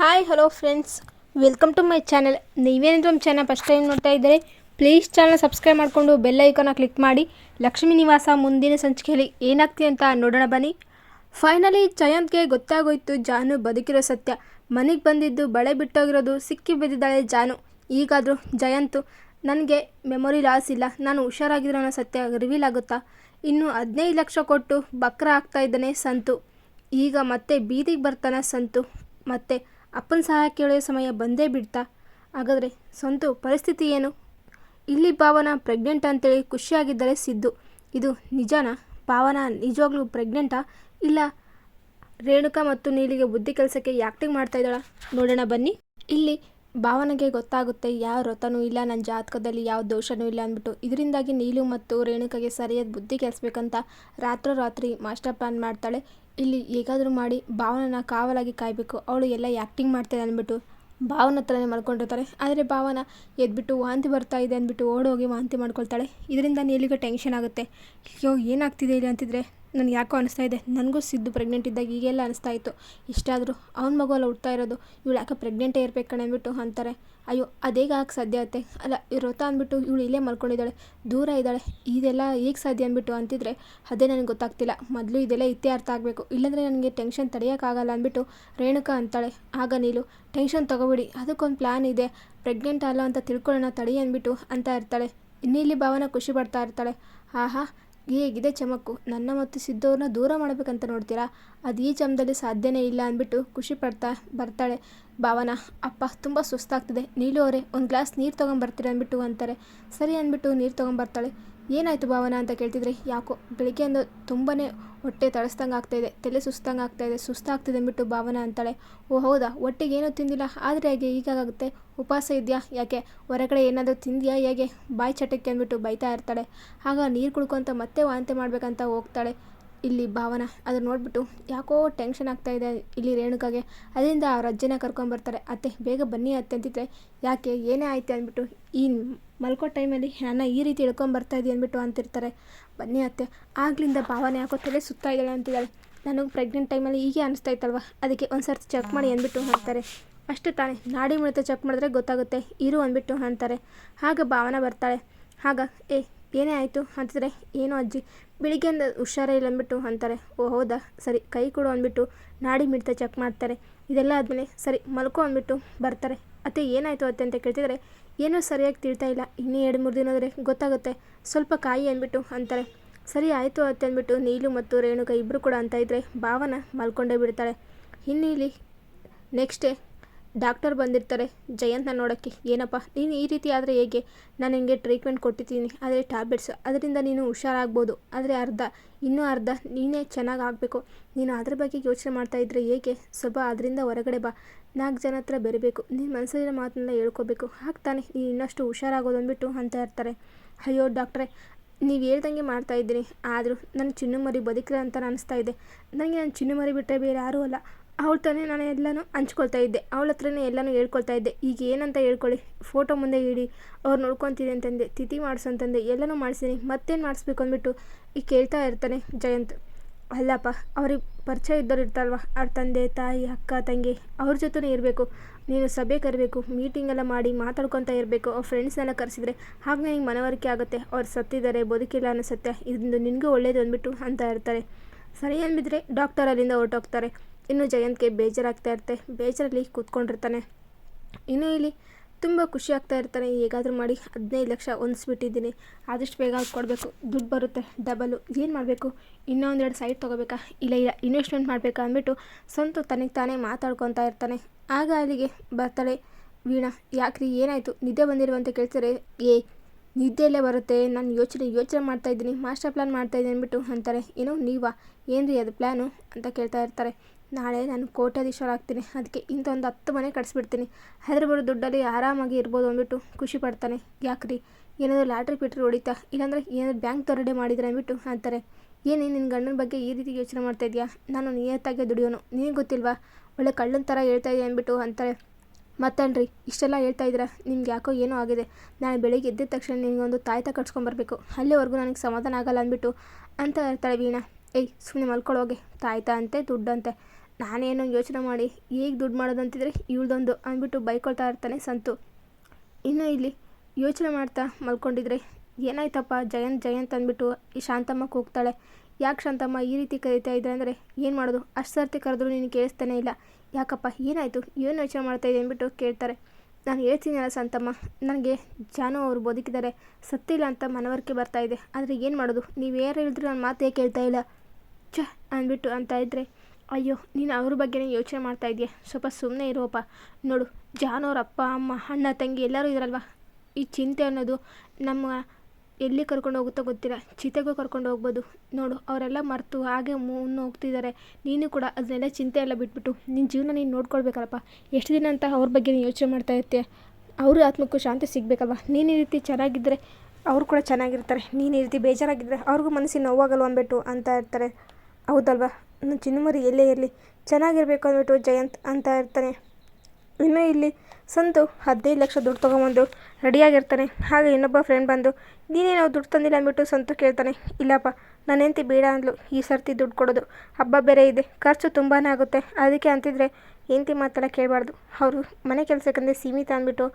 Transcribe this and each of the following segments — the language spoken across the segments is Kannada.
Hi hello friends welcome to my channel ನೀವೇನಿದ್ರು ನಮ್ಮ ಚಾನಲ್ ಫಸ್ಟ್ ಟೈಮ್ ನೋಡ್ತಾ ಇದ್ದರೆ ಪ್ಲೀಸ್ ಚಾನಲ್ ಸಬ್ಸ್ಕ್ರೈಬ್ ಮಾಡಿಕೊಂಡು ಬೆಲ್ ಐಕಾನ ಕ್ಲಿಕ್ ಮಾಡಿ. ಲಕ್ಷ್ಮೀ ನಿವಾಸ ಮುಂದಿನ ಸಂಚಿಕೆಯಲ್ಲಿ ಏನಾಗ್ತಿ ಅಂತ ನೋಡೋಣ ಬನ್ನಿ. ಫೈನಲಿ ಜಯಂತ್ಗೆ ಗೊತ್ತಾಗೋಯ್ತು ಜಾನು ಬದುಕಿರೋ ಸತ್ಯ. ಮನೆಗೆ ಬಂದಿದ್ದು ಬಳೆ ಬಿಟ್ಟೋಗಿರೋದು, ಸಿಕ್ಕಿ ಬಿದ್ದಿದ್ದಾಳೆ ಜಾನು. ಈಗಾದರೂ ಜಯಂತು, ನನಗೆ ಮೆಮೊರಿ ಲಾಸ್ ಇಲ್ಲ. ನಾನು ಹುಷಾರಾಗಿರೋ ಅನ್ನೋ ಸತ್ಯ ರಿವೀಲ್ ಆಗುತ್ತಾ? ಇನ್ನು ಹದಿನೈದು ಲಕ್ಷ ಕೊಟ್ಟು ಬಕ್ರ ಆಗ್ತಾ ಇದ್ದಾನೆ ಸಂತು. ಈಗ ಮತ್ತೆ ಬೀದಿಗೆ ಬರ್ತಾನೆ ಸಂತು. ಮತ್ತೆ ಅಪ್ಪನ ಸಹಾಯ ಕೇಳೋ ಸಮಯ ಬಂದೇ ಬಿಡ್ತಾ. ಹಾಗಾದರೆ ಸ್ವಂತ ಪರಿಸ್ಥಿತಿ ಏನು? ಇಲ್ಲಿ ಭಾವನಾ ಪ್ರೆಗ್ನೆಂಟ್ ಅಂತೇಳಿ ಖುಷಿಯಾಗಿದ್ದರೆ ಸಿದ್ದು. ಇದು ನಿಜನಾ? ಭಾವನಾ ನಿಜವಾಗ್ಲೂ ಪ್ರೆಗ್ನೆಂಟಾ ಇಲ್ಲ, ರೇಣುಕಾ ಮತ್ತು ನೀಲಿಗೆ ಬುದ್ಧಿ ಕೆಲಸಕ್ಕೆ ಯಾಕ್ಟಿಂಗ್ ಮಾಡ್ತಾ ಇದ್ದಾಳ? ನೋಡೋಣ ಬನ್ನಿ. ಇಲ್ಲಿ ಭಾವನೆಗೆ ಗೊತ್ತಾಗುತ್ತೆ, ಯಾವ ವ್ರತನೂ ಇಲ್ಲ ನನ್ನ ಜಾತಕದಲ್ಲಿ ಯಾವ ದೋಷನೂ ಇಲ್ಲ ಅಂದ್ಬಿಟ್ಟು. ಇದರಿಂದಾಗಿ ನೀಲು ಮತ್ತು ರೇಣುಕಾಗೆ ಸರಿಯಾದ ಬುದ್ಧಿ ಕೆಲಿಸ್ಬೇಕಂತ ರಾತ್ರೋರಾತ್ರಿ ಮಾಸ್ಟರ್ ಪ್ಲಾನ್ ಮಾಡ್ತಾಳೆ. ಇಲ್ಲಿ ಹೇಗಾದರೂ ಮಾಡಿ ಭಾವನನ ಕಾವಲಾಗಿ ಕಾಯಬೇಕು. ಅವಳು ಎಲ್ಲ ಆ್ಯಕ್ಟಿಂಗ್ ಮಾಡ್ತಾಳೆ ಅಂದ್ಬಿಟ್ಟು ಭಾವನ ಹತ್ರನೇ ಮಾಡ್ಕೊಂಡಿರ್ತಾರೆ ಆದರೆ ಭಾವನ ಎದ್ಬಿಟ್ಟು ವಾಂತಿ ಬರ್ತಾ ಇದೆ ಅಂದ್ಬಿಟ್ಟು ಓಡೋಗಿ ವಾಂತಿ ಮಾಡ್ಕೊಳ್ತಾಳೆ. ಇದರಿಂದ ನೀಲಿಗೆ ಟೆನ್ಷನ್ ಆಗುತ್ತೆ. ಅಯ್ಯೋ, ಏನಾಗ್ತಿದೆ ಇಲ್ಲಿ? ಅಂತಿದ್ರೆ ನನಗೆ ಯಾಕೋ ಅನಿಸ್ತಾ ಇದೆ. ನನಗೂ ಸಿದ್ದು ಪ್ರೆಗ್ನೆಂಟ್ ಇದ್ದಾಗ ಈಗೆಲ್ಲ ಅನಿಸ್ತಾ ಇತ್ತು. ಇಷ್ಟಾದರೂ ಅವ್ನ ಮಗು ಹುಡ್ತಾ ಇರೋದು. ಇವಳು ಯಾಕೆ ಪ್ರೆಗ್ನೆಂಟೇ ಇರ್ಬೇಕು ಕಣೆ ಅಂದ್ಬಿಟ್ಟು ಅಂತಾರೆ. ಅಯ್ಯೋ, ಅದೇಗ ಆಗ ಸಾಧ್ಯ ಆಗುತ್ತೆ ಅಲ್ಲ ವ್ರತ ಅಂದ್ಬಿಟ್ಟು ಇವಳು ಇಲ್ಲೇ ಮಲ್ಕೊಂಡಿದ್ದಾಳೆ. ದೂರ ಇದ್ದಾಳೆ. ಇದೆಲ್ಲ ಹೇಗೆ ಸಾಧ್ಯ ಅಂದ್ಬಿಟ್ಟು ಅಂತಿದ್ರೆ ಅದೇ ನನಗೆ ಗೊತ್ತಾಗ್ತಿಲ್ಲ. ಮೊದಲು ಇದೆಲ್ಲ ಇತ್ಯರ್ಥ ಆಗಬೇಕು. ಇಲ್ಲಾಂದರೆ ನನಗೆ ಟೆನ್ಷನ್ ತಡೆಯೋಕ್ಕಾಗಲ್ಲ ಅಂದ್ಬಿಟ್ಟು ರೇಣುಕಾ ಅಂತಾಳೆ. ಆಗ ನೀಲು ಟೆನ್ಷನ್ ತಗೋಬಿಡಿ. ಅದಕ್ಕೊಂದು ಪ್ಲ್ಯಾನ್ ಇದೆ. ಪ್ರೆಗ್ನೆಂಟ್ ಅಲ್ಲ ಅಂತ ತಿಳ್ಕೊಳ್ಳೋಣ ತಡಿ ಅಂದ್ಬಿಟ್ಟು ಅಂತ ಇರ್ತಾಳೆ. ಇನ್ನಿಲ್ಲಿ ಭಾವನ ಖುಷಿ ಪಡ್ತಾ ಇರ್ತಾಳೆ. ಆಹಾ ಹೇಗಿದೆ ಚಮಕ್ಕು? ನನ್ನ ಮತ್ತು ಸಿದ್ದವ್ರನ್ನ ದೂರ ಮಾಡಬೇಕಂತ ನೋಡ್ತೀರಾ? ಅದು ಈ ಚಮದಲ್ಲಿ ಸಾಧ್ಯನೇ ಇಲ್ಲ ಅಂದ್ಬಿಟ್ಟು ಖುಷಿ ಪಡ್ತಾ ಬರ್ತಾಳೆ ಭಾವನ. ಅಪ್ಪ, ತುಂಬ ಸುಸ್ತಾಗ್ತಿದೆ. ನೀಲು ಅವರೇ, ಒಂದು ಗ್ಲಾಸ್ ನೀರು ತೊಗೊಂಬರ್ತೀರಾ ಅಂದ್ಬಿಟ್ಟು ಅಂತಾರೆ. ಸರಿ ಅಂದ್ಬಿಟ್ಟು ನೀರು ತೊಗೊಂಬರ್ತಾಳೆ. ಏನಾಯಿತು ಭಾವನ ಅಂತ ಕೇಳ್ತಿದ್ರೆ, ಯಾಕೋ ಬೆಳಿಗ್ಗೆಯಿಂದ ತುಂಬಾ ಹೊಟ್ಟೆ ತಳಿಸ್ದಂಗೆ ಆಗ್ತಾಯಿದೆ ತಲೆ ಸುಸ್ತಂಗೆ ಆಗ್ತಾಯಿದೆ ಸುಸ್ತಾಗ್ತಿದೆ ಅಂದ್ಬಿಟ್ಟು ಭಾವನ ಅಂತಾಳೆ. ಓ ಹೌದಾ ಹೊಟ್ಟೆಗೆ ಏನೂ ತಿಂದಿಲ್ಲ, ಆದರೆ ಹೇಗೆ ಈಗಾಗುತ್ತೆ ಉಪವಾಸ ಇದೆಯಾ, ಯಾಕೆ? ಹೊರಗಡೆ ಏನಾದರೂ ತಿಂದಿಯಾ, ಹೇಗೆ? ಬಾಯಿ ಚಟಕ್ಕೆ ಅಂದ್ಬಿಟ್ಟು ಬೈತಾ ಇರ್ತಾಳೆ. ಆಗ ನೀರು ಕುಡ್ಕೊಂತ ಮತ್ತೆ ವಾಂತಿ ಮಾಡಬೇಕಂತ ಹೋಗ್ತಾಳೆ ಇಲ್ಲಿ ಭಾವನ. ಅದನ್ನ ನೋಡಿಬಿಟ್ಟು, ಯಾಕೋ ಟೆನ್ಷನ್ ಆಗ್ತಾಯಿದೆ ಇಲ್ಲಿ ರೇಣುಕಾಗೆ. ಅದರಿಂದ ಅವ್ರ ಅಜ್ಜನ ಕರ್ಕೊಂಬರ್ತಾರೆ. ಅತ್ತೆ, ಬೇಗ ಬನ್ನಿ ಅತ್ತೆ ಅಂತಿದ್ರೆ, ಯಾಕೆ, ಏನೇ ಆಯ್ತು ಅಂದ್ಬಿಟ್ಟು, ಈ ಮಲ್ಕೋ ಟೈಮಲ್ಲಿ ನನ್ನ ಈ ರೀತಿ ಇಳ್ಕೊಂಬರ್ತಾ ಇದೆಯಾ ಅಂದ್ಬಿಟ್ಟು ಅಂತಿರ್ತಾರೆ. ಬನ್ನಿ ಅತ್ತೆ, ಆಗ್ಲಿಂದ ಭಾವನೆ ಯಾಕೋ ತಲೆ ಸುತ್ತಾ ಇದ್ದಾಳೆ ಅಂತಿದ್ದಾಳೆ. ನನಗೆ ಪ್ರೆಗ್ನೆಂಟ್ ಟೈಮಲ್ಲಿ ಹೀಗೆ ಅನಿಸ್ತಾ ಇತ್ತಲ್ವ? ಅದಕ್ಕೆ ಒಂದು ಸರ್ತಿ ಚೆಕ್ ಮಾಡಿ ಅಂದ್ಬಿಟ್ಟು ಅಂತಾರೆ. ಅಷ್ಟೇ ತಾನೇ, ನಾಡಿ ಮುಳಿತ ಚೆಕ್ ಮಾಡಿದ್ರೆ ಗೊತ್ತಾಗುತ್ತೆ, ಇರು ಅಂದ್ಬಿಟ್ಟು ಅಂತಾರೆ. ಆಗ ಭಾವನೆ ಬರ್ತಾಳೆ. ಆಗ ಏ, ಏನೇ ಆಯಿತು? ಅಂತಿದ್ರೆ, ಏನೋ ಅಜ್ಜಿ ಬೆಳಿಗ್ಗೆಯಿಂದ ಹುಷಾರೇ ಇಲ್ಲ ಅಂದ್ಬಿಟ್ಟು ಅಂತಾರೆ, ಓ ಹೌದಾ? ಸರಿ, ಕೈ ಕೊಡು ಅಂದ್ಬಿಟ್ಟು ನಾಡಿ ಮಿಡಿತ ಚೆಕ್ ಮಾಡ್ತಾರೆ. ಇದೆಲ್ಲ ಆದಮೇಲೆ ಸರಿ, ಮಲ್ಕೋ ಅಂದ್ಬಿಟ್ಟು ಬರ್ತಾರೆ. ಅತ್ತೆ, ಏನಾಯಿತು ಅತ್ತೆ ಅಂತ ಕೇಳ್ತಿದ್ರೆ, ಏನೂ ಸರಿಯಾಗಿ ತಿಳ್ತಾ ಇಲ್ಲ. ಇನ್ನೂ ಎರಡು, ಮೂರು ದಿನ ಆದರೆ ಗೊತ್ತಾಗುತ್ತೆ. ಸ್ವಲ್ಪ ಕಾಯಿ ಅಂದ್ಬಿಟ್ಟು ಅಂತಾರೆ. ಸರಿ, ಆಯಿತು ಅತ್ತೆ ಅಂದ್ಬಿಟ್ಟು ನೀಲು ಮತ್ತು ರೇಣುಕ ಇಬ್ಬರು ಕೂಡ ಅಂತ ಇದ್ದರೆ ಭಾವನ ಮಲ್ಕೊಂಡೇ ಬಿಡ್ತಾಳೆ. ಇನ್ನು ಇಲ್ಲಿ ನೆಕ್ಸ್ಟ್ ಡೇ ಡಾಕ್ಟರ್ ಬಂದಿರ್ತಾರೆ, ಜಯಂತ್ನ ನೋಡೋಕ್ಕೆ ಏನಪ್ಪ, ನೀನು ಈ ರೀತಿ ಆದರೆ ಹೇಗೆ? ನಾನು ನಿನಗೆ ಟ್ರೀಟ್ಮೆಂಟ್ ಕೊಟ್ಟಿದ್ದೀನಿ, ಆದರೆ ಟ್ಯಾಬ್ಲೆಟ್ಸ್ ಅದರಿಂದ ನೀನು ಹುಷಾರಾಗ್ಬೋದು. ಆದರೆ ಅರ್ಧ, ಇನ್ನೂ ಅರ್ಧ, ನೀನೇ ಚೆನ್ನಾಗಿ ಆಗಬೇಕು. ನೀನು ಅದ್ರ ಬಗ್ಗೆ ಯೋಚನೆ ಮಾಡ್ತಾ ಇದ್ದರೆ ಹೇಗೆ? ಸ್ವಲ್ಪ ಅದರಿಂದ ಹೊರಗಡೆ ಬಾ. ನಾಲ್ಕು ಜನ ಹತ್ರ ಬೆರಿಬೇಕು. ನೀನು ಮನಸ್ಸಲ್ಲಿರೋ ಮಾತನ್ನೆಲ್ಲ ಹೇಳ್ಕೋಬೇಕು. ಹಾಕ್ತಾನೆ ನೀನು ಇನ್ನಷ್ಟು ಹುಷಾರಾಗೋದು ಅಂದ್ಬಿಟ್ಟು ಅಂತ ಇರ್ತಾರೆ ಅಯ್ಯೋ ಡಾಕ್ಟ್ರೆ, ನೀವು ಹೇಳ್ದಂಗೆ ಮಾಡ್ತಾಯಿದ್ದೀನಿ ಆದರೂ ನನ್ನ ಚಿನ್ನು ಮರಿ ಅಂತ ಅನಿಸ್ತಾ ಇದೆ. ನನಗೆ ನನ್ನ ಚಿನ್ನುಮರಿ ಬಿಟ್ಟರೆ ಬೇರೆ ಯಾರೂ ಅಲ್ಲ. ಅವಳ ತಾನೇ ನಾನು ಎಲ್ಲನೂ ಹಂಚ್ಕೊಳ್ತಾ ಇದ್ದೆ. ಅವಳ ಹತ್ರನೇ ಎಲ್ಲನೂ ಹೇಳ್ಕೊಳ್ತಾ ಇದ್ದೆ. ಈಗ ಏನಂತ ಹೇಳ್ಕೊಳ್ಳಿ? ಫೋಟೋ ಮುಂದೆ ಇಡಿ. ಅವ್ರು ನೋಡ್ಕೊತೀನಿ ಅಂತಂದೆ. ತಿಥಿ ಮಾಡಿಸು ಅಂತಂದೆ. ಎಲ್ಲನೂ ಮಾಡಿಸ್ತೀನಿ ಮತ್ತೇನು ಮಾಡಿಸ್ಬೇಕು ಅಂದ್ಬಿಟ್ಟು ಈಗ ಕೇಳ್ತಾ ಇರ್ತಾನೆ ಜಯಂತ್. ಅಲ್ಲಪ್ಪ, ಅವ್ರಿಗೆ ಪರಿಚಯ ಇದ್ದವ್ರು ಇರ್ತಾರಲ್ವ? ಅವ್ರ ತಂದೆ, ತಾಯಿ, ಅಕ್ಕ, ತಂಗಿ, ಅವ್ರ ಜೊತೆನೇ ಇರಬೇಕು. ನೀನು ಸಭೆ ಕರಿಬೇಕು ಮೀಟಿಂಗ್ ಎಲ್ಲ ಮಾಡಿ ಮಾತಾಡ್ಕೊತಾ ಇರಬೇಕು. ಅವ್ರ ಫ್ರೆಂಡ್ಸ್ನೆಲ್ಲ ಕರೆಸಿದ್ರೆ ಹಾಗೆ ನನಗೆ ಮನವರಿಕೆ ಆಗುತ್ತೆ. ಅವ್ರು ಸತ್ತಿದ್ದಾರೆ, ಬದುಕಿಲ್ಲ ಅನ್ನೋ ಸತ್ಯ. ನಿನಗೂ ಒಳ್ಳೇದು ಅಂದ್ಬಿಟ್ಟು ಅಂತ ಇರ್ತಾರೆ. ಸರಿ ಅಂದ್ಬಿಟ್ರೆ ಡಾಕ್ಟರ್ ಅಲ್ಲಿಂದ ಹೊರಟೋಗ್ತಾರೆ. ಇನ್ನು ಜಯಂತ್ಗೆ ಬೇಜಾರಾಗ್ತಾ ಇರುತ್ತೆ. ಬೇಜಾರಲ್ಲಿ ಕೂತ್ಕೊಂಡಿರ್ತಾನೆ. ಇನ್ನು ಇಲ್ಲಿ ತುಂಬ ಖುಷಿ ಆಗ್ತಾ ಇರ್ತಾನೆ. ಹೇಗಾದರೂ ಮಾಡಿ ಹದಿನೈದು ಲಕ್ಷ ಹೊಂದಿಸ್ಬಿಟ್ಟಿದ್ದೀನಿ. ಆದಷ್ಟು ಬೇಗ ಕೊಡಬೇಕು. ದುಡ್ಡು ಬರುತ್ತೆ. ಡಬಲು ಏನು ಮಾಡಬೇಕು? ಇನ್ನೊಂದೆರಡು ಸೈಟ್ ತೊಗೋಬೇಕಾ? ಇಲ್ಲ ಇಲ್ಲ. ಇನ್ವೆಸ್ಟ್ಮೆಂಟ್ ಮಾಡಬೇಕಾ ಅಂದ್ಬಿಟ್ಟು ಸ್ವಂತ ತನಗೆ ತಾನೇ ಮಾತಾಡ್ಕೊತಾ ಇರ್ತಾನೆ. ಆಗ ಅಲ್ಲಿಗೆ ಬರ್ತಾಳೆ ವೀಣಾ. ಯಾಕ್ರಿ? ಏನಾಯಿತು? ನಿದ್ದೆ ಬಂದಿರೋ ಅಂತ ಕೇಳ್ತಾರೆ ಏ ನಿದ್ದೆಯಲ್ಲೇ ಬರುತ್ತೆ. ನಾನು ಯೋಚನೆ ಯೋಚನೆ ಮಾಡ್ತಾ ಇದ್ದೀನಿ. ಮಾಸ್ಟರ್ ಪ್ಲ್ಯಾನ್ ಮಾಡ್ತಾ ಇದ್ದೀನಿ ಅಂದ್ಬಿಟ್ಟು ಅಂತಾರೆ. ಏನೋ ನೀವಾ? ಏನು ರೀ ಅದು ಪ್ಲ್ಯಾನು ಅಂತ ಕೇಳ್ತಾ ಇರ್ತಾರೆ. ನಾಳೆ ನಾನು ಕೋಟ್ಯಾಧೀಶ್ವರ ಆಗ್ತೀನಿ ಅದಕ್ಕೆ ಇಂಥ ಒಂದು ಹತ್ತು ಮನೆ ಕಟ್ಸ್ಬಿಡ್ತೀನಿ. ಹೈದರಾಬಾದ್ ಬರೋ ದುಡ್ಡಲ್ಲಿ ಆರಾಮಾಗಿ ಇರ್ಬೋದು ಅಂದ್ಬಿಟ್ಟು ಖುಷಿ ಪಡ್ತಾನೆ. ಯಾಕ್ರಿ? ಏನಾದರೂ ಲ್ಯಾಟ್ರಿ ಪಿಟ್ರಿ ಹೊಡಿತಾ? ಇಲ್ಲಾಂದರೆ ಏನಾದರೂ ಬ್ಯಾಂಕ್ ತೊರಡೆ ಮಾಡಿದ್ರೆ ಅಂದ್ಬಿಟ್ಟು ಅಂತಾರೆ. ಏನು, ನಿನ್ನ ಗಂಡನ ಬಗ್ಗೆ ಈ ರೀತಿ ಯೋಚನೆ ಮಾಡ್ತಾ ಇದೆಯಾ ನಾನು ನಿಯತ್ತಾಗೆ ದುಡಿಯೋನು. ನೀನು ಗೊತ್ತಿಲ್ವಾ? ಒಳ್ಳೆ ಕಳ್ಳನ ಥರ ಹೇಳ್ತಾ ಇದೆಯಾ ಅಂದ್ಬಿಟ್ಟು ಅಂತಾರೆ. ಮತ್ತನ್ರಿ? ಇಷ್ಟೆಲ್ಲ ಹೇಳ್ತಾ ಇದ್ದೀರಾ? ನಿಮ್ಗೆ ಯಾಕೋ ಏನೋ ಆಗಿದೆ. ನಾನು ಬೆಳಿಗ್ಗೆ ಎದ್ದ ತಕ್ಷಣ ನಿನಗೊಂದು ತಾಯ್ತ ಕಟ್ಸ್ಕೊಂಬರ್ಬೇಕು. ಅಲ್ಲಿವರೆಗೂ ನನಗೆ ಸಮಾಧಾನ ಆಗಲ್ಲ ಅಂದ್ಬಿಟ್ಟು ಅಂತ ಹೇಳ್ತಾಳೆ ವೀಣಾ. ಏಯ್ ಸುಮ್ಮನೆ ಮಲ್ಕೊಳ್ಳೋಗೆ ತಾಯ್ತ ಅಂತೆ, ದುಡ್ಡಂತೆ. ನಾನೇನೋ ಯೋಚನೆ ಮಾಡಿ ಹೇಗೆ ದುಡ್ಡು ಮಾಡೋದು ಅಂತಿದ್ರೆ ಇವಳ್ದೊಂದು ಅಂದ್ಬಿಟ್ಟು ಬೈಕೊಳ್ತಾ ಇರ್ತಾನೆ ಸಂತು. ಇನ್ನು ಇಲ್ಲಿ ಯೋಚನೆ ಮಾಡ್ತಾ ಮಲ್ಕೊಂಡಿದ್ರೆ, ಏನಾಯ್ತಪ್ಪ ಜಯಂತ್ ಜಯಂತ್ ಅಂದ್ಬಿಟ್ಟು ಈ ಶಾಂತಮ್ಮ ಕೂಗ್ತಾಳೆ ಯಾಕೆ ಶಾಂತಮ್ಮ ಈ ರೀತಿ ಕರೀತಾ ಇದ್ದೆ ಅಂದರೆ ಏನು ಮಾಡೋದು? ಅಷ್ಟು ಸರ್ತಿ ಕರೆದ್ರು ನೀನು ಕೇಳಿಸ್ತಾನೆ ಇಲ್ಲ. ಯಾಕಪ್ಪ, ಏನಾಯಿತು? ಏನು ಯೋಚನೆ ಮಾಡ್ತಾ ಇದೆ ಅಂದ್ಬಿಟ್ಟು ಕೇಳ್ತಾರೆ. ನಾನು ಹೇಳ್ತೀನಲ್ಲ ಸಂತಮ್ಮ ನನಗೆ ಜಾನು ಅವರು ಬದುಕಿದ್ದಾರೆ. ಸತ್ತಿಲ್ಲ ಅಂತ ಮನವರಿಕೆ ಬರ್ತಾ ಇದೆ. ಆದರೆ ಏನು ಮಾಡೋದು? ನೀವು ಯಾರು ಹೇಳಿದ್ರು ನನ್ನ ಮಾತೇ ಕೇಳ್ತಾ ಇಲ್ಲ. ಛ ಅಂದ್ಬಿಟ್ಟು ಅಂತ ಇದ್ದರೆ ಅಯ್ಯೋ, ನೀನು ಅವ್ರ ಬಗ್ಗೆನೇ ಯೋಚನೆ ಮಾಡ್ತಾ ಇದೆಯಾ ಸ್ವಲ್ಪ ಸುಮ್ಮನೆ ಇರೋಪ್ಪ ನೋಡು, ಜಾನ್ ಅವ್ರ ಅಪ್ಪ, ಅಮ್ಮ, ಅಣ್ಣ, ತಂಗಿ ಎಲ್ಲರೂ ಇದ್ರಲ್ವ? ಈ ಚಿಂತೆ ಅನ್ನೋದು ನಮ್ಮ ಎಲ್ಲಿ ಕರ್ಕೊಂಡು ಹೋಗುತ್ತೋ ಗೊತ್ತಿಲ್ಲ. ಚಿತೆಗೂ ಕರ್ಕೊಂಡು ಹೋಗ್ಬೋದು. ನೋಡು, ಅವರೆಲ್ಲ ಮರೆತು ಹಾಗೆ ಮುನ್ನು ಹೋಗ್ತಿದ್ದಾರೆ. ನೀನು ಕೂಡ ಅದನ್ನೆಲ್ಲ ಚಿಂತೆ ಎಲ್ಲ ಬಿಟ್ಬಿಟ್ಟು ನಿನ್ನ ಜೀವನ ನೀನು ನೋಡ್ಕೊಳ್ಬೇಕಲ್ಲಪ್ಪ. ಎಷ್ಟು ದಿನ ಅಂತ ಅವ್ರ ಬಗ್ಗೆ ಯೋಚನೆ ಮಾಡ್ತಾ ಇರ್ತೀಯ? ಅವ್ರ ಆತ್ಮಕ್ಕೂ ಶಾಂತಿ ಸಿಗಬೇಕಲ್ವ? ನೀನು ಈ ರೀತಿ ಚೆನ್ನಾಗಿದ್ದರೆ ಅವ್ರು ಕೂಡ ಚೆನ್ನಾಗಿರ್ತಾರೆ. ನೀನು ಈ ರೀತಿ ಬೇಜಾರಾಗಿದ್ದರೆ ಅವ್ರಿಗೂ ಮನಸ್ಸಿಗೆ ನೋವಾಗಲ್ವ ಅಂದ್ಬಿಟ್ಟು ಅಂತ ಇರ್ತಾರೆ. ಹೌದಲ್ವಾ? ಚಿನ್ನಮರಿ ಎಲ್ಲೇ ಇರಲಿ, ಚೆನ್ನಾಗಿರಬೇಕು ಅಂದ್ಬಿಟ್ಟು ಜಯಂತ್ ಅಂತ ಇರ್ತಾನೆ. ಇನ್ನು ಇಲ್ಲಿ ಸಂತು ಹದಿನೈದು ಲಕ್ಷ ದುಡ್ಡು ತೊಗೊಂಬಂದು ರೆಡಿಯಾಗಿರ್ತಾನೆ. ಹಾಗೆ ಇನ್ನೊಬ್ಬ ಫ್ರೆಂಡ್ ಬಂದು, ನೀನೇನೋ ದುಡ್ಡು ತಂದಿಲ್ಲ ಅಂದ್ಬಿಟ್ಟು ಸಂತು ಕೇಳ್ತಾನೆ. ಇಲ್ಲಪ್ಪ ನನ್ನ ಹೆಂಡತಿ ಬೇಡ ಅಂದ್ಲು, ಈ ಸರ್ತಿ ದುಡ್ಡು ಕೊಡೋದು. ಹಬ್ಬ ಬೇರೆ ಇದೆ, ಖರ್ಚು ತುಂಬಾ ಆಗುತ್ತೆ. ಅದಕ್ಕೆ ಅಂತಿದ್ರೆ ಹೆಂಡತಿ ಮಾತೆಲ್ಲ ಕೇಳಬಾರ್ದು. ಅವರು ಮನೆ ಕೆಲಸಕ್ಕಂದ್ರೆ ಸೀಮಿತ ಅಂದ್ಬಿಟ್ಟು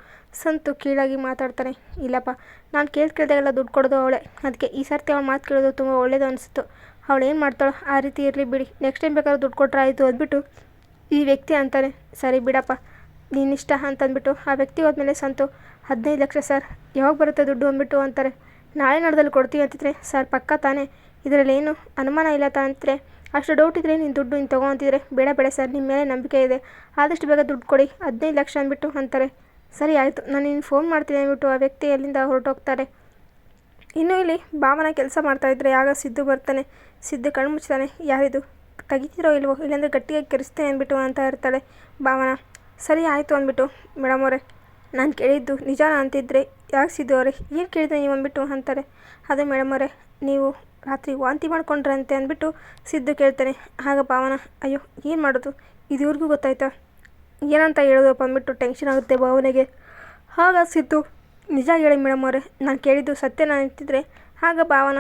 ಸಂತು ಕೀಳಾಗಿ ಮಾತಾಡ್ತಾನೆ. ಇಲ್ಲಪ್ಪ, ನಾನು ಕೇಳಿ ಕೇಳಿದಾಗೆಲ್ಲ ದುಡ್ಡು ಕೊಡೋದು ಅವಳೆ. ಅದಕ್ಕೆ ಈ ಸರ್ತಿ ಅವಳು ಮಾತು ಕೇಳೋದು ತುಂಬ ಒಳ್ಳೇದು ಅನಿಸ್ತು ಅವಳು ಏನು ಮಾಡ್ತಾಳೋ ಆ ರೀತಿ ಇರಲಿ ಬಿಡಿ. ನೆಕ್ಸ್ಟ್ ಟೈಮ್ ಬೇಕಾದ್ರೆ ದುಡ್ಡು ಕೊಟ್ಟರೆ ಆಯಿತು ಅಂದ್ಬಿಟ್ಟು, ಈ ವ್ಯಕ್ತಿ ಅಂತಾನೆ, ಸರಿ ಬಿಡಪ್ಪ ನೀನಿಷ್ಟ ಅಂತಂದ್ಬಿಟ್ಟು ಆ ವ್ಯಕ್ತಿ ಹೋದ್ಮೇಲೆ ಸಂತು, ಹದಿನೈದು ಲಕ್ಷ ಸರ್, ಯಾವಾಗ ಬರುತ್ತೆ ದುಡ್ಡು? ಅಂದ್ಬಿಟ್ಟು ಅಂತಾರೆ. ನಾಳೆ ನಡೆದಲ್ಲಿ ಕೊಡ್ತೀವಿ ಅಂತಿದ್ರೆ, ಸರ್ ಪಕ್ಕ ತಾನೇ. ಇದರಲ್ಲಿ ಏನು ಅನುಮಾನ ಇಲ್ಲ ಅಂತಿದ್ರೆ ಅಷ್ಟು ಡೌಟ್ ಇದ್ದರೆ ನೀನು ದುಡ್ಡು ನೀನು ತೊಗೊತಿದ್ರೆ ಬೇಡ ಬೇಡ ಸರ್ ನಿಮ್ಮ ಮೇಲೆ ನಂಬಿಕೆ ಇದೆ. ಆದಷ್ಟು ಬೇಗ ದುಡ್ಡು ಕೊಡಿ, ಹದಿನೈದು ಲಕ್ಷ ಅಂದ್ಬಿಟ್ಟು ಅಂತಾರೆ. ಸರಿ ಆಯಿತು, ನಾನು ನೀನು ಫೋನ್ ಮಾಡ್ತೀನಿ ಅಂದ್ಬಿಟ್ಟು ಆ ವ್ಯಕ್ತಿ ಅಲ್ಲಿಂದ ಹೊರಟೋಗ್ತಾರೆ. ಇನ್ನು ಇಲ್ಲಿ ಭಾವನ ಕೆಲಸ ಮಾಡ್ತಾಯಿದ್ರೆ ಆಗ ಸಿದ್ದು ಬರ್ತಾನೆ. ಸಿದ್ದು ಕಣ್ಣು ಮುಚ್ತಾನೆ ಯಾರಿದು? ತೆಗಿತೀರೋ ಇಲ್ವೋ? ಇಲ್ಲಾಂದರೆ ಗಟ್ಟಿಯಾಗಿ ಕೆರೆಸ್ತೇನೆ ಅಂದ್ಬಿಟ್ಟು ಅಂತ ಇರ್ತಾಳೆ ಭಾವನ. ಸರಿ ಆಯಿತು ಅಂದ್ಬಿಟ್ಟು ಮೇಡಮ್ ಅವರೇ, ನಾನು ಕೇಳಿದ್ದು ನಿಜಾನ ಅಂತಿದ್ರೆ ಯಾಕೆ ಸಿದ್ದು ಅವರೇ? ಏನು ಕೇಳಿದೆ ನೀವು ಅಂದ್ಬಿಟ್ಟು? ಅಂತಾರೆ. ಅದೇ ಮೇಡಮ್ ಅವರೇ, ನೀವು ರಾತ್ರಿ ವಾಂತಿ ಮಾಡ್ಕೊಂಡ್ರಂತೆ ಅಂದ್ಬಿಟ್ಟು ಸಿದ್ದು ಕೇಳ್ತಾನೆ. ಆಗ ಭಾವನ, ಅಯ್ಯೋ, ಏನು ಮಾಡೋದು? ಇದುವರೆಗೂ ಗೊತ್ತಾಯ್ತಾ? ಏನಂತ ಹೇಳೋದಪ್ಪ ಅಂದ್ಬಿಟ್ಟು ಟೆನ್ಷನ್ ಆಗುತ್ತೆ ಭಾವನೆಗೆ. ಆಗ ಸಿದ್ದು ನಿಜ ಹೇಳಿ ಮೇಡಮ್ ಅವರೇ, ನಾನು ಕೇಳಿದ್ದು ಸತ್ಯ ನಾನು ಅಂತಿದ್ರೆ, ಆಗ ಭಾವನ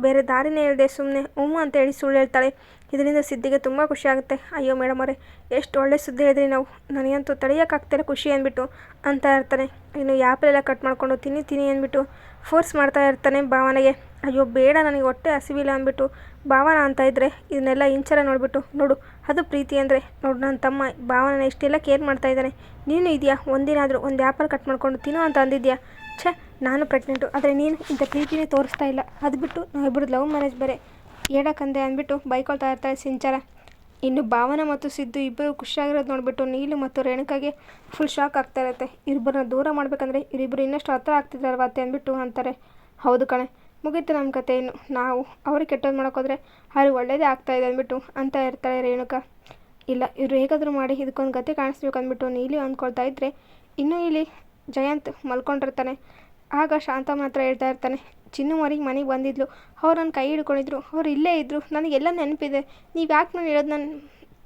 ಬೇರೆ ದಾರಿನೇ ಹೇಳಿದೆ ಸುಮ್ಮನೆ ಹ್ಞೂ ಅಂತ ಹೇಳಿ ಸುಳ್ಳು ಹೇಳ್ತಾಳೆ. ಇದರಿಂದ ಸಿದ್ಧಿಗೆ ತುಂಬ ಖುಷಿ ಆಗುತ್ತೆ. ಅಯ್ಯೋ ಮೇಡಮ್ ಅವರೇ, ಎಷ್ಟು ಒಳ್ಳೆ ಸುದ್ದಿ ಹೇಳಿದ್ರಿ ನಾವು. ನನಗಂತೂ ತಡೆಯೋಕ್ಕಾಗ್ತಿಲ್ಲ ಖುಷಿ ಅಂದ್ಬಿಟ್ಟು ಅಂತ ಇರ್ತಾನೆ. ಇನ್ನು ಆ್ಯಪಲೆಲ್ಲ ಕಟ್ ಮಾಡಿಕೊಂಡು ತಿನ್ನಿ ತಿನ್ನಿ ಅಂದ್ಬಿಟ್ಟು ಫೋರ್ಸ್ ಮಾಡ್ತಾ ಇರ್ತಾನೆ ಭಾವನೆಗೆ. ಅಯ್ಯೋ ಬೇಡ, ನನಗೆ ಹೊಟ್ಟೆ ಹಸಿವಿಲ್ಲ ಅಂದ್ಬಿಟ್ಟು ಭಾವನ ಅಂತ ಇದ್ದರೆ ಇದನ್ನೆಲ್ಲ ಇಂಚರ ನೋಡಿಬಿಟ್ಟು ನೋಡು ಅದು ಪ್ರೀತಿ ಅಂದರೆ ನೋಡು ನನ್ನ ತಮ್ಮ ಭಾವನ ಇಷ್ಟೆಲ್ಲ ಕೇರ್ ಮಾಡ್ತಾ ಇದ್ದಾನೆ. ನೀನು ಇದೆಯಾ? ಒಂದಿನ ಆದರೂ ಒಂದು ಆ್ಯಪಲ್ ಕಟ್ ಮಾಡ್ಕೊಂಡು ತಿನ್ನು ಅಂತ ಅಂದಿದ್ಯಾ? ಛೇ, ನಾನು ಪ್ರೆಗ್ನೆಂಟು ಆದರೆ ನೀನು ಇಂಥ ಪ್ರೀತಿನೇ ತೋರಿಸ್ತಾ ಇಲ್ಲ. ಅದು ಬಿಟ್ಟು ನಾವಿಬ್ಬರು ಲವ್ ಮ್ಯಾರೇಜ್ ಬೇರೆ. ಹೇಳಕ್ಕಂದೆ ಅಂದ್ಬಿಟ್ಟು ಬೈಕೊಳ್ತಾ ಇರ್ತಾರೆ ಸಿಂಚಾರ. ಇನ್ನು ಭಾವನ ಮತ್ತು ಸಿದ್ದು ಇಬ್ಬರು ಖುಷಿಯಾಗಿರೋದು ನೋಡಿಬಿಟ್ಟು ನೀಲು ಮತ್ತು ರೇಣುಕಾಗೆ ಫುಲ್ ಶಾಕ್ ಆಗ್ತಾ ಇರುತ್ತೆ. ಇಬ್ಬರನ್ನ ದೂರ ಮಾಡಬೇಕಂದ್ರೆ ಇವರಿಬ್ಬರು ಇನ್ನಷ್ಟು ಹತ್ರ ಆಗ್ತಿದ್ದಾರಲ್ವ ಅತ್ತೆ ಅಂದ್ಬಿಟ್ಟು ಅಂತಾರೆ. ಹೌದು ಕಣೆ. ಮುಗೀತು ನಮ್ಮ ಕತೆ ಇನ್ನು. ನಾವು ಅವ್ರಿಗೆ ಕೆಟ್ಟದ್ದು ಮಾಡೋಕ್ಕೋದ್ರೆ ಅವ್ರಿಗೆ ಒಳ್ಳೇದೇ ಆಗ್ತಾ ಇದೆ ಅಂದ್ಬಿಟ್ಟು ಅಂತ ಇರ್ತಾಳೆ ರೇಣುಕ. ಇಲ್ಲ, ಇವ್ರು ಹೇಗಾದರೂ ಮಾಡಿ ಇದಕ್ಕೊಂದು ಗತಿ ಕಾಣಿಸ್ಬೇಕು ಅಂದ್ಬಿಟ್ಟು ನೀಲಿ ಅಂದ್ಕೊಳ್ತಾ ಇದ್ದರೆ ಇನ್ನೂ ಇಲ್ಲಿ ಜಯಂತ್ ಮಲ್ಕೊಂಡಿರ್ತಾನೆ. ಆಗ ಶಾಂತ ಮಾತ್ರ ಹೇಳ್ತಾ ಇರ್ತಾನೆ, ಚಿನ್ನು ಮರಿಗೆ ಮನೆಗೆ ಬಂದಿದ್ಲು. ಅವ್ರು ನನ್ನ ಕೈ ಹಿಡ್ಕೊಂಡಿದ್ರು. ಅವ್ರು ಇಲ್ಲೇ ಇದ್ದರು ನನಗೆಲ್ಲ ನೆನಪಿದೆ. ನೀವು ಯಾಕೆ ನಾನು ಹೇಳೋದು ನನ್ನ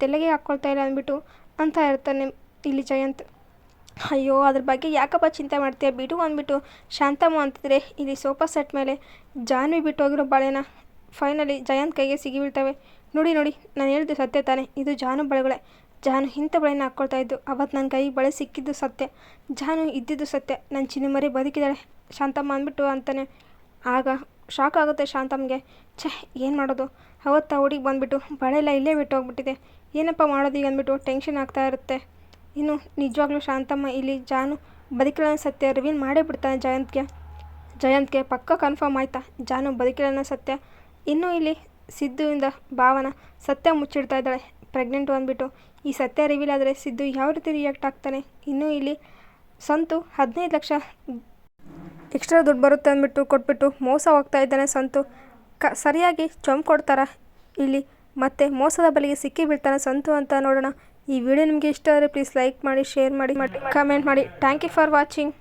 ತಲೆಗೆ ಹಾಕ್ಕೊಳ್ತಾ ಇಲ್ಲ ಅಂದ್ಬಿಟ್ಟು, ಅಂತ ಇರ್ತಾನೆ ಇಲ್ಲಿ ಜಯಂತ್. ಅಯ್ಯೋ, ಅದ್ರ ಬಗ್ಗೆ ಯಾಕಪ್ಪ ಚಿಂತೆ ಮಾಡ್ತೀಯ? ಬಿಡು ಅಂದ್ಬಿಟ್ಟು ಶಾಂತಮ್ಮ ಅಂತಿದ್ರೆ, ಇಲ್ಲಿ ಸೋಫಾ ಸೆಟ್ ಮೇಲೆ ಜಾನ್ವಿ ಬಿಟ್ಟು ಹೋಗಿರೋ ಬಾಳೆನ ಫೈನಲಿ ಜಯಂತ್ ಕೈಗೆ ಸಿಗಿ ಬೀಳ್ತವೆ ನೋಡಿ ನೋಡಿ, ನಾನು ಹೇಳಿದ್ದು ಸತ್ಯ ತಾನೆ, ಇದು ಜಾನು ಬಳೆಗಳೇ. ಜಾನು ಇಂಥ ಬಳೆನ ಹಾಕ್ಕೊಳ್ತಾ ಇದ್ದು ಅವತ್ತು ನನ್ನ ಕೈಗೆ ಬಳೆ ಸಿಕ್ಕಿದ್ದು ಸತ್ಯ. ಜಾನು ಇದ್ದಿದ್ದು ಸತ್ಯ. ನನ್ನ ಚಿನ್ನಮರಿ ಬದುಕಿದ್ದಾಳೆ ಶಾಂತಮ್ಮ ಅಂದ್ಬಿಟ್ಟು ಅಂತಾನೆ. ಆಗ ಶಾಕ್ ಆಗುತ್ತೆ ಶಾಂತಮ್ಮಗೆ ಛೇ, ಏನು ಮಾಡೋದು? ಅವತ್ತು ಹುಡುಗಿ ಬಂದುಬಿಟ್ಟು ಬಳೆ ಎಲ್ಲ ಇಲ್ಲೇ ಬಿಟ್ಟು ಹೋಗ್ಬಿಟ್ಟಿದೆ ಏನಪ್ಪ ಮಾಡೋದು ಈಗ ಅಂದ್ಬಿಟ್ಟು ಟೆನ್ಷನ್ ಆಗ್ತಾ ಇರುತ್ತೆ. ಇನ್ನು ನಿಜವಾಗ್ಲೂ ಶಾಂತಮ್ಮ ಇಲ್ಲಿ ಜಾನು ಬದುಕಿಲ್ಲ ಸತ್ಯ ರಿವೀಲ್ ಮಾಡೇ ಬಿಡ್ತಾನೆ ಜಯಂತ್ಗೆ. ಜಯಂತ್ಗೆ ಪಕ್ಕ ಕನ್ಫರ್ಮ್ ಆಯ್ತಾ? ಜಾನು ಬದುಕಿಲ್ಲ ಸತ್ಯ. ಇನ್ನು ಇಲ್ಲಿ ಸಿದ್ದುವಿಂದ ಭಾವನ ಸತ್ಯ ಮುಚ್ಚಿಡ್ತಾ ಇದ್ದಾಳೆ. ಪ್ರೆಗ್ನೆಂಟು ಅಂದ್ಬಿಟ್ಟು ಈ ಸತ್ಯ ರಿವೀಲ್ ಆದರೆ ಸಿದ್ದು ಯಾವ ರೀತಿ ರಿಯಾಕ್ಟ್ ಆಗ್ತಾನೆ? ಇನ್ನೂ ಇಲ್ಲಿ ಸಂತು ಹದಿನೈದು ಲಕ್ಷ ಎಕ್ಸ್ಟ್ರಾ ದುಡ್ಡು ಬರುತ್ತೆ ಅಂದ್ಬಿಟ್ಟು ಕೊಟ್ಬಿಟ್ಟು ಮೋಸ ಹೋಗ್ತಾ ಇದ್ದಾನೆ ಸಂತು. ಕ, ಸರಿಯಾಗಿ ಚೊಂಬು ಕೊಡ್ತಾರ? ಇಲ್ಲಿ ಮತ್ತೆ ಮೋಸದ ಬಲಿಗೆ ಸಿಕ್ಕಿ ಬೀಳ್ತಾನೆ ಸಂತು ಅಂತ ನೋಡೋಣ. ಈ ವಿಡಿಯೋ ನಿಮಗೆ ಇಷ್ಟ ಆದರೆ ಪ್ಲೀಸ್ ಲೈಕ್ ಮಾಡಿ ಶೇರ್ ಮಾಡಿ ಕಮೆಂಟ್ ಮಾಡಿ. Thank you for watching